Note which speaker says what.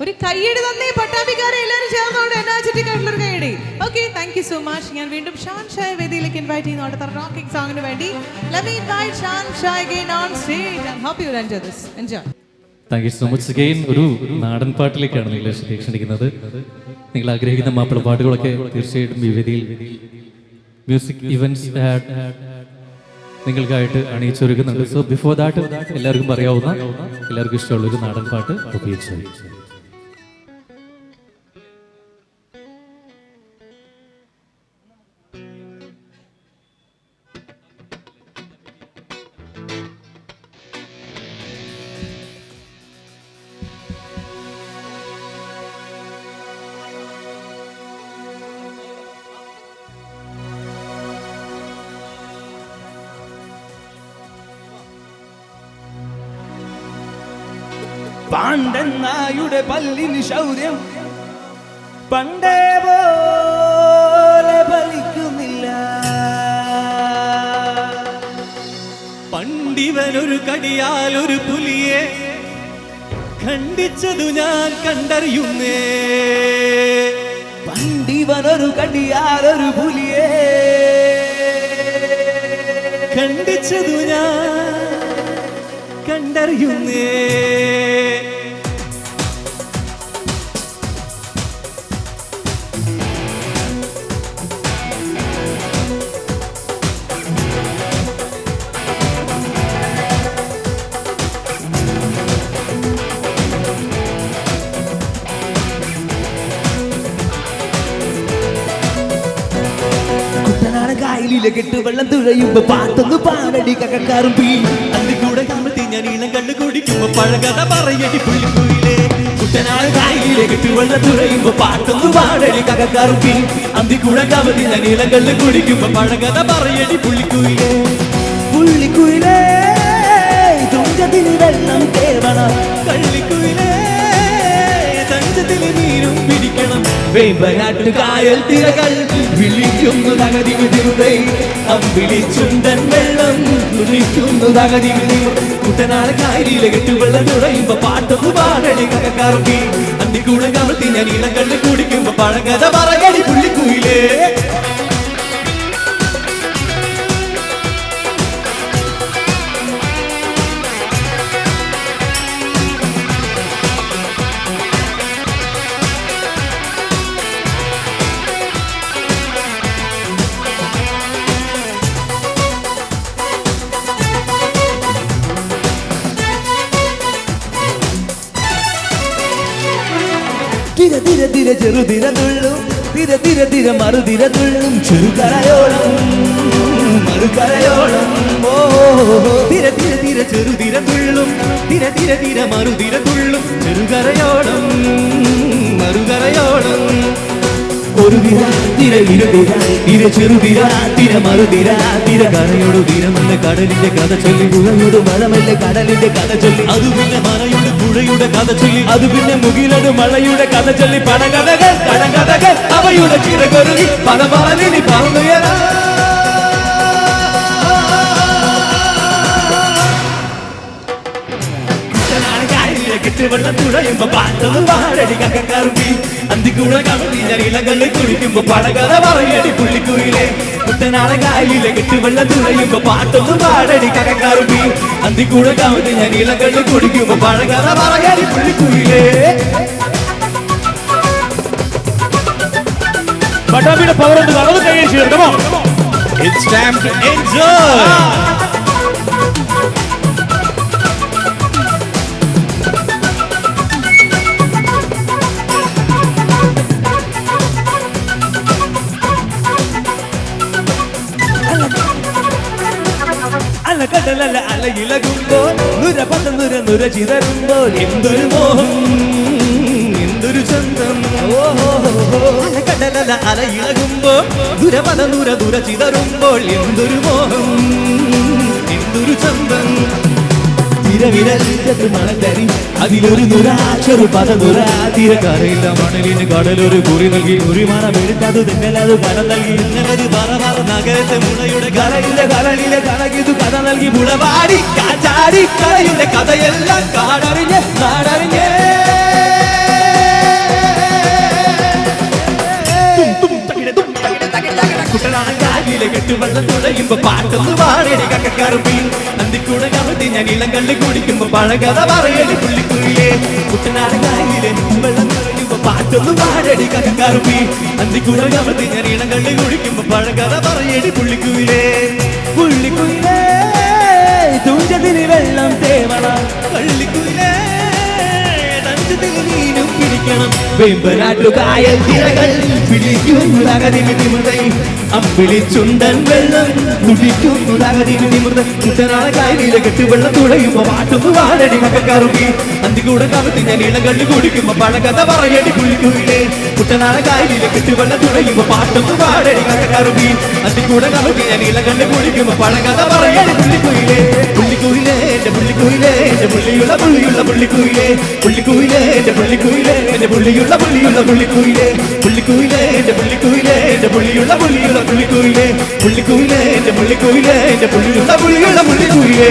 Speaker 1: ഒരു കൈയടി തന്നേ പട്ടാഭിക്കാരെ എല്ലാവരും ചേർന്നോണ്ട് എനർജറ്റിക് ആയിട്ടുള്ള ഒരു കൈയടി okay thank you so much ഞാൻ വീണ്ടും ഷാൻ ഷായ് വേദിയിലേക്ക് ഇൻവൈറ്റ് ചെയ്യുന്നു. അടുത്ത റോക്കിംഗ് സോങ്ങിന് വേണ്ടി. Let me invite Shan Shai again on stage I hope you enjoy this enjoy
Speaker 2: thank you so much again ഒരു നാടൻ പാട്ടിലേക്കാണ് നിങ്ങൾ ക്ഷണിക്കുന്നത് നിങ്ങൾ ആഗ്രഹിക്കുന്ന മാപ്പിള പാട്ടുകളൊക്കെ തീർച്ചയായിട്ടും ഈ വേദിയിൽ മ്യൂസിക് ഇവന്റ്സ് നിങ്ങൾക്കായിട്ട് അണിയിച്ചൊരുക്കുന്നുണ്ട്. സോ ബിഫോർ ദാറ്റ് എല്ലാവർക്കും അറിയാവുന്ന എല്ലാവർക്കും ഇഷ്ടമുള്ള ഒരു നാടൻ പാട്ട് ഉപയോഗിച്ചു
Speaker 3: പാണ്ഡൻ നായുടെ പല്ലിന് ശൗര്യം പണ്ടേ പോലെ ഫലിക്കുന്നില്ല.
Speaker 4: പണ്ടിവനൊരു കടിയാൽ ഒരു പുലിയെ ഖണ്ഡിച്ചതു ഞാൻ കണ്ടറിയുന്നേ.
Speaker 3: പണ്ടിവനൊരു ഒരു പുലിയെ
Speaker 4: ഖണ്ഡിച്ചതു ഞാൻ കണ്ടറിയുന്നേ.
Speaker 3: കുട്ടനാട് കായലിലെ കെട്ട് വെള്ളം തുഴയുമ്പോ പാട്ടൊന്ന് പാടടി കക്കാറും പീ
Speaker 4: അതിൽ കൂടെ കാണത്തി ഞാൻ ഇളം കണ്ടു കുടിക്കുമ്പോ പഴകഥ പറയടി പുള്ളിക്കുയിലേ
Speaker 3: കുട്ടനാട് കായലിലെ കെട്ട് വെള്ളം
Speaker 4: പുള്ളിക്കുയിലേ
Speaker 3: തുഞ്ചത്തിന് വെള്ളം
Speaker 4: പിടിക്കണം
Speaker 3: വേമ്പനാട്ട് തിരകൾ വിളിക്കുന്നു തകതി വിധിയുടെ. അമ്പിളിച്ചുണ്ടൻ വെള്ളം കുളിക്കുന്നു തകതി വിധി കുട്ടനാട് കായലിലെ കെട്ട് വെള്ളം തുഴയുമ്പോ പാട്ടൊന്ന് പാടടി കക്കക്കാർക്കി.
Speaker 4: അന്തിക്കൂടെ കമഴ്ത്തി ഞാൻ കണ്ടു കുടിക്കുമ്പോ പഴകഥ പറകടി പുള്ളിക്കുയിലേ.
Speaker 3: തിര തിര തിര ചെറുതിര തുള്ളും. തിര തിര തിര മറുതിര തുള്ളും. ചെറുകരയോളം മറുകരയോളം. ഓ
Speaker 4: തിര തിര തിര ചെറുതിര തുള്ളും. തിര തിര തിര മറുതിര തുള്ളും. ചെറുകരയോളം മറുകരയോളം.
Speaker 3: ഒരു തിര തിര ഇരുതിര തിര ചെറുതിര തിര മറുതിര തിര കരയോട് തിരമല്ല കടലിന്റെ കഥ ചൊല്ലി പുഴയോട് മഴമല്ല കടലിന്റെ കഥ ചൊല്ലി.
Speaker 4: അത് പിന്നെ മറയുടെ പുഴയുടെ കഥ ചൊല്ലി
Speaker 3: അത് പിന്നെ മുകിലത് മഴയുടെ കഥ ചൊല്ലി. പടകഥകൾ കടകഥകൾ അവയുടെ ചിറകൊരുകി പല പറഞ്ഞി പറഞ്ഞുയരാ വെള്ളം തുഴയുമ്പോ പാട്ടത് പാടടി കക്കറുമ്പി അന്തിക്കൂടെ ഞാൻ ഇലകളിൽ കുളിക്കുമ്പോ പടകഥ പറയടി പുള്ളിക്കുയിലെ. കുട്ടനാളെ കായലിലെ കെട്ടുവെള്ളം തുഴയുമ്പോ പാട്ടൊന്ന് പാടടി കക്കറുമ്പി അന്തിക്കൂടെ ഞാൻ ഇലകളിൽ കുളിക്കുമ്പോ പടകഥ പറയടി പുള്ളിക്കുയിലെ.
Speaker 5: പവർ ഉണ്ട് നടന്ന് കൈ ചേർക്കമോ
Speaker 4: It's time to enjoy.
Speaker 3: അലയിലകുമ്പോൾ നുരപത നുര നുര ചിതറുമ്പോൾ എന്തൊരു മോഹം എന്തൊരു ചന്തം.
Speaker 4: അല ഇളകുമ്പോൾ ദുരപത നുര ദുര ചിതറുമ്പോൾ എന്തൊരു മോഹം.
Speaker 3: വിരലിന്റെ മണലരി അതിലൊരു നുരാക്ഷൊരു പദ നുരാതിര കരയില്ല മണലിന് കടലൊരു കുറി നൽകി. ഒരു മണം എടുത്തത് തെന്നലത് കല നൽകി.
Speaker 4: ഇന്നലൊരു പറ നഗരത്തെ മുളയുടെ
Speaker 3: കലയിലെ കലയിലെ കലകിതു കഥ നൽകി. മുളവാടി കാറ്റാടി
Speaker 4: കലയുടെ കഥയെല്ലാം കാടറിഞ്ഞ്
Speaker 3: കാടറിഞ്ഞ് കുട്ടനാണ് കാലിലെ
Speaker 4: കെട്ടുവെള്ളം തുഴയുമ്പോ പാട്ടൊന്ന് വാടക കക്കാറും അന്തിക്കൂടെ കമത്തി ഞാൻ ഇളം കണ്ട് കുടിക്കുമ്പോ പഴകഥ പറയടി പുള്ളിക്കുയിലേ കുട്ടനാട് കായലിലെ വെള്ളം തുഴയുമ്പോ പാട്ടൊന്നും പാടടി കക്കക്കാറുമ്പി അന്തിക്കൂടെ കമത്തി ഞാൻ ഇളം കണ്ട് കുടിക്കുമ്പോ പഴകഥ പറയടി പുള്ളിക്കുയിലേ പുള്ളിക്കുയിലേ തുഞ്ചത്തിന് വെള്ളം പിടിക്കണം വെമ്പനാട്ടുകായൽ തിരകൾ പിടിക്കുന്നതകതിന് നിമിതൈ അമ്പിളി ചുണ്ടൻ വെള്ളം തുടിക്കുന്നതകതിന് നിമിതം കുട്ടനാള കായലിലെ വാടടി മക്കക്കാറുമ്പി അന്തികൂടെ കമത്തി ഞാൻ ഇളകള്ളി കുടിക്കുമ്പോ പഴകഥ പറയടി പുള്ളിക്കുയിലേ കുട്ടനാള കായലിലെ കെട്ടുവെള്ളം തുഴയുമ്പോ പാട്ടൊന്ന് വാടടി മക്കക്കാറുമ്പി അന്തികൂടെ കമത്തി ഞാൻ ഇളകള്ളി കുടിക്കുമ്പോ പഴകഥ പറയടി പുള്ളിക്കുയിലേ പുള്ളിക്കുയിലേ എന്റെ പുള്ളിക്കുയിലേ എന്റെ പുള്ളിയുള്ള പുള്ളിയുള്ള പുള്ളിക്കുയിലേ. പുള്ളിക്കുയിലേ എന്റെ പുള്ളിക്കുയിലേ എന്റെ പുള്ളിയുള്ള പുള്ളിയുള്ള പുള്ളിക്കുയിലേ പുള്ളിക്കുയിലേ എന്റെ പുള്ളിക്കുയിലേ എന്റെ പുള്ളിയുള്ള പുള്ളിയുള്ള പുള്ളിക്കുയിലേ പുള്ളിക്കുയിലേ എന്റെ പുള്ളിക്കുയിലേ എന്റെ പുള്ളിയുള്ള പുള്ളിയുള്ള പുള്ളിക്കുയിലേ.